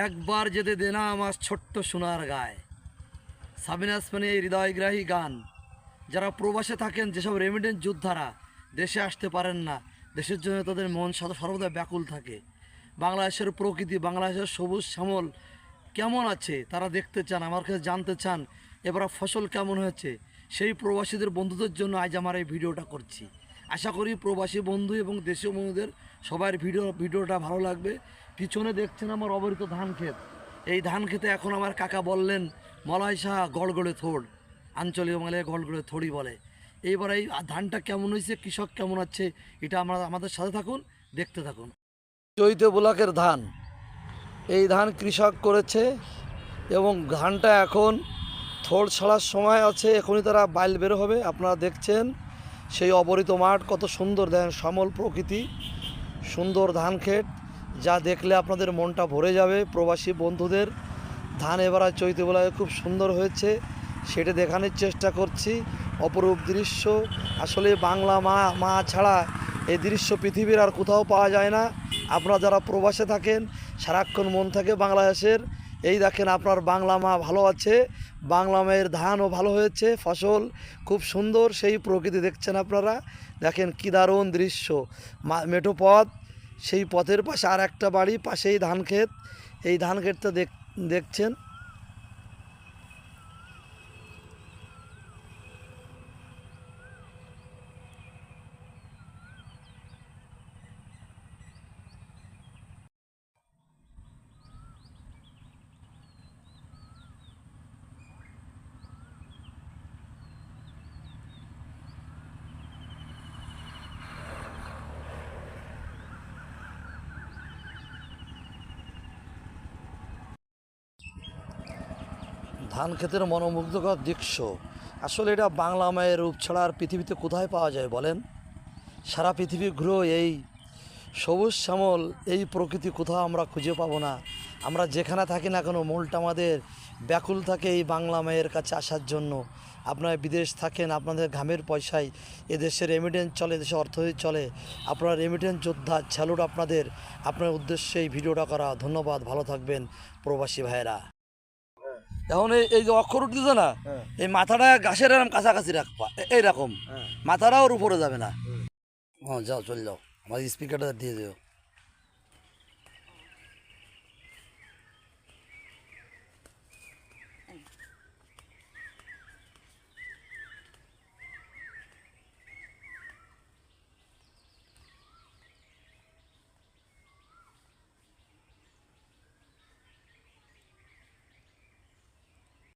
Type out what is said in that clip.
একবার যেতে দে না আমার ছোট্ট সোনার গায়ে। সাবিনা আসমানি এই হৃদয়গ্রাহী গান। যারা প্রবাসে থাকেন, যেসব রেমিডেন্স যোদ্ধারা দেশে আসতে পারেন না, দেশের জন্য তাদের মন সর্বদা ব্যাকুল থাকে। বাংলাদেশের প্রকৃতি, বাংলাদেশের সবুজ শ্যামল কেমন আছে, তারা দেখতে চান, আমার কাছে জানতে চান, এবার ফসল কেমন হয়েছে। সেই প্রবাসীদের, বন্ধুদের জন্য আজ আমার এই ভিডিওটা করছি। আশা করি প্রবাসী বন্ধু এবং দেশীয় বন্ধুদের সবার ভিডিও ভিডিওটা ভালো লাগবে। পিছনে দেখছেন আমার অবরিত ধান ক্ষেত। এই ধান খেতে এখন আমার কাকা বললেন, মলয় শাহ গড়গড়ে থোড়। আঞ্চলিক বাংলায় গড়গড়ে থড়ি বলে। এইবার এই ধানটা কেমন হয়েছে, কৃষক কেমন আছে, এটা আমরা আমাদের সাথে থাকুন, দেখতে থাকুন। চৈতে ব্লকের ধান। এই ধান কৃষক করেছে এবং ধানটা এখন থোড় ছাড়ার সময় আছে, এখনই তারা বাইল বের হবে। আপনারা দেখছেন সেই অবরিত মাঠ কত সুন্দর দেন সমল প্রকৃতি, সুন্দর ধান ক্ষেত। যা দেখলে আপনাদের মনটা ভরে যাবে প্রবাসী বন্ধুদের। ধান এবার চৈতে বেলায় খুব সুন্দর হয়েছে, সেটা দেখানোর চেষ্টা করছি। অপরূপ দৃশ্য, আসলে বাংলা মা মা ছাড়া এই দৃশ্য পৃথিবীর আর কোথাও পাওয়া যায় না। আপনারা যারা প্রবাসে থাকেন, সারাক্ষণ মন থাকে বাংলাদেশের। এই দেখেন আপনার বাংলা মা ভালো আছে, বাংলা মায়ের ধানও ভালো হয়েছে, ফসল খুব সুন্দর, সেই প্রকৃতি দেখছেন আপনারা। দেখেন কী দারুণ দৃশ্য। মা- মেঠো পথ সেই পথের পাশে আর একটা বাড়ি পাশেই ধান ক্ষেত এই ধান ক্ষেতটা দেখ দেখছেন। ধান ক্ষেতের মনোমুগ্ধকর দৃশ্য। আসলে এটা বাংলা মায়ের রূপ ছাড়া পৃথিবীতে কোথায় পাওয়া যায় বলেন? সারা পৃথিবী ঘুরেও এই সবুজ শ্যামল, এই প্রকৃতি কোথাও আমরা খুঁজে পাবো না। আমরা যেখানে থাকি না কেন, মূলটা আমাদের ব্যাকুল থাকে এই বাংলা মায়ের কাছে আসার জন্য। আপনারা বিদেশ থাকেন, আপনাদের ঘামের পয়সায় এদেশে রেমিটেন্স চলে দেশে অর্থনীতি চলে। আপনার রেমিটেন্স যোদ্ধা স্যালুট আপনাদের। আপনার উদ্দেশ্যে এই ভিডিওটা করা। ধন্যবাদ, ভালো থাকবেন প্রবাসী ভাইয়েরা। এখন এই যে অক্ষর উঠতেছে না এই মাথাটা গাছের এরকম কাছাকাছি রাখবা। এইরকম। মাথাটা ওর উপরে যাবে না। হ্যাঁ যাও চল যাও। আমার স্পিকারটা দিয়ে দিও।